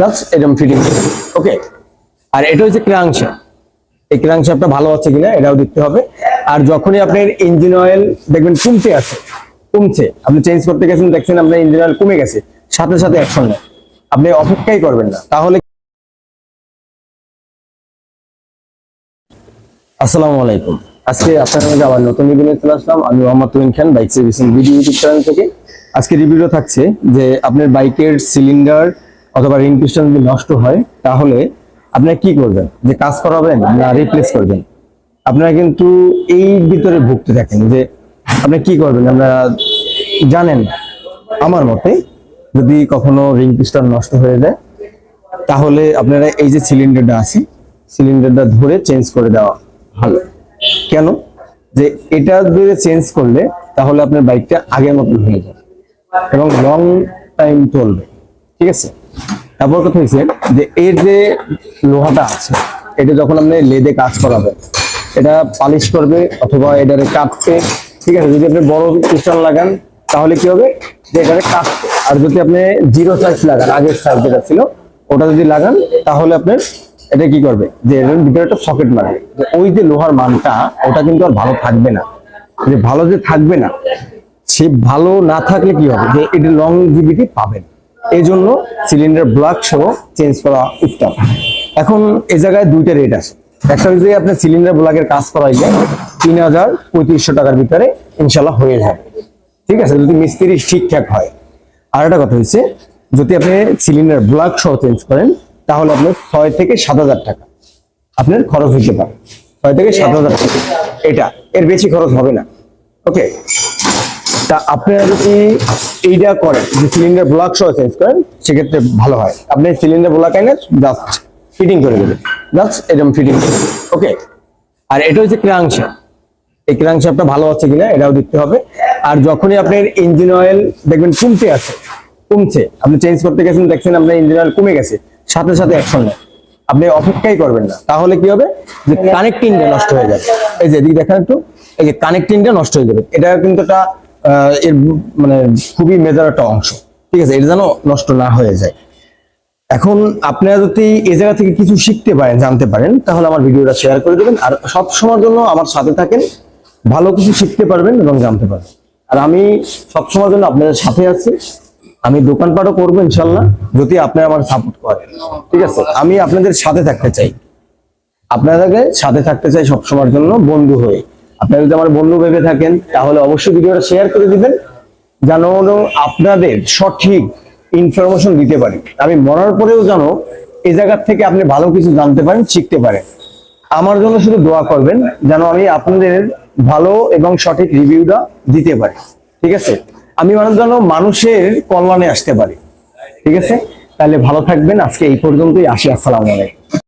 Just এরকম fitting ওকে আর এটা হচ্ছে ক্রাংশ। এই ক্রাংশাফটটা ভালো আছে কিনা এটাও দেখতে হবে। আর যখনই আপনার ইঞ্জিন অয়েল দেখবেন কমতে আছে, কমছে। আপনি চেঞ্জ করতে গেছেন, দেখছেন আপনার ইঞ্জিন অয়েল কমে গেছে। সাথে সাথে অ্যাকশন নেয় আপনি অপেক্ষাই করবেন না। তাহলে আসসালামু আলাইকুম। আজকে আপনার মাঝে আবার নতুন রিভিউ নিয়ে চলে আসলাম। আমি Mohammad Tumin Khan bike servicing video YouTube channel থেকে। আজকে রিভিউটা থাকছে যে আপনার বাইকের সিলিন্ডার অথবা রিং পিস্টন যদি নষ্ট হয়, তাহলে আপনারা কি করবেন? যে কাজ করাবেন না রিপ্লেস করবেন? আপনারা কিন্তু এই ভিতরে ভুগতে থাকেন যে আপনি কি করবেন? আপনারা জানেন আমার মতে যদি কখনো রিং পিস্টন নষ্ট হয়ে যায়, তাহলে আপনারা এই যে সিলিন্ডারটা আছে সিলিন্ডারটা ধরে চেঞ্জ করে দেওয়া ভালো। কেন? যে এটা ধরে চেঞ্জ করলে তাহলে আপনার বাইকটা আগের মতন হয়ে যাবে এবং লং টাইম চলবে। ঠিক আছে? তারপর কথা হয়েছে যে এর যে লোহাটা আছে, এটা যখন আপনি লেদে কাজ করাবেন, এটা পালিশ করবে অথবা এটারে কাটবে ঠিক আছে, যদি আপনি বড় পিস্টন লাগান, তাহলে কি হবে যে এটারে কাটবে আর যদি আপনি জিরো সাইজ লাগান, আগের সাইজ যেটা ছিল, ওটা যদি লাগান, তাহলে আপনার এটা কি করবে? যে এর ভিতরে একটা সকেট মারবে। ওই যে লোহার মানটা, ওটা কিন্তু আর ভালো থাকবে না। যে ভালো যে থাকবে না, সে ভালো না থাকলে কি হবে? যে এটা লং জিবিটি পাবেন এই জন্য সিলিন্ডার ব্লক সহ চেঞ্জ করা উত্তম। এখন এই জায়গায় দুইটা রেট আছে। একটা যদি আপনার সিলিন্ডার ব্লকের কাজ করাই যায় তিন হাজার পঁয়ত্রিশশো টাকার ভিতরে ইনশাল্লাহ হয়ে যাবে। ঠিক আছে? যদি মিস্ত্রি ঠিকঠাক হয়। আর একটা কথা হচ্ছে, যদি আপনি সিলিন্ডার ব্লক সহ চেঞ্জ করেন, তাহলে আপনার ছয় থেকে সাত হাজার টাকা আপনার খরচ হতে পারে। ছয় থেকে সাত হাজার টাকা। এটা, এর বেশি খরচ হবে না। ওকে তা আপনারা যদি এইটা করেন, যে সিলিন্ডার ব্লক সহ চেঞ্জ করেন, সেক্ষেত্রে ভালো হয়। আপনি সিলিন্ডার ব্লক এনে জাস্ট ফিটিং করে দেবেন। জাস্ট এরকম ফিটিং করে ওকে আর এটা হচ্ছে ক্রাংশ এই ক্রাংশাফটটা ভালো আছে কিনা এটাও দেখতে হবে। আর যখনই আপনার ইঞ্জিন অয়েল দেখবেন কমতে আছে। কমছে। আপনি চেঞ্জ করতে গেছেন, দেখছেন আপনার ইঞ্জিন অয়েল কমে গেছে। সাথে সাথে নেয়। আপনি অপেক্ষাই করবেন না। তাহলে কি হবে? যে কানেক্টিংটা নষ্ট হয়ে যাবে। এই যে এদিকে দেখেন একটু। এই যে কানেক্টিংটা নষ্ট হয়ে যাবে। এটা কিন্তু একটা এর মানে খুবই মেজার একটা অংশ। ঠিক আছে, এটা যেন নষ্ট না হয়ে যায়। এখন আপনারা যদি এ জায়গা থেকে কিছু শিখতে পারেন, জানতে পারেন, তাহলে আমার ভিডিওটা শেয়ার করে দেবেন। আর সব সময়ের জন্য আমার সাথে থাকেন, ভালো কিছু শিখতে পারবেন এবং জানতে পারবেন। আর আমি সব সময়ের জন্য আপনাদের সাথে আছি। আমি দোকানপাটও করব ইনশাল্লাহ, যদি আপনারা আমার সাপোর্ট করেন। ঠিক আছে, আমি আপনাদের সাথে থাকতে চাই। আপনাদেরকে সাথে থাকতে চাই সব সময়ের জন্য বন্ধু হয়ে। আপনারা যদি আমার বন্ধু ভেবে থাকেন, তাহলে অবশ্যই ভিডিওটা শেয়ার করে দিবেন, যেন আপনাদের সঠিক ইনফরমেশন দিতে পারি। আমি মরার পরেও যেন এই জায়গার থেকে আপনি ভালো কিছু জানতে পারেন, শিখতে পারেন। আমার জন্য শুধু দোয়া করবেন, যেন আমি আপনাদের ভালো এবং সঠিক রিভিউটা দিতে পারি। ঠিক আছে? আমি মানুষ যেন মানুষের কল্যাণে আসতে পারি। ঠিক আছে? তাহলে ভালো থাকবেন। আজকে এই পর্যন্তই। আসি, আসসালামু আলাইকুম।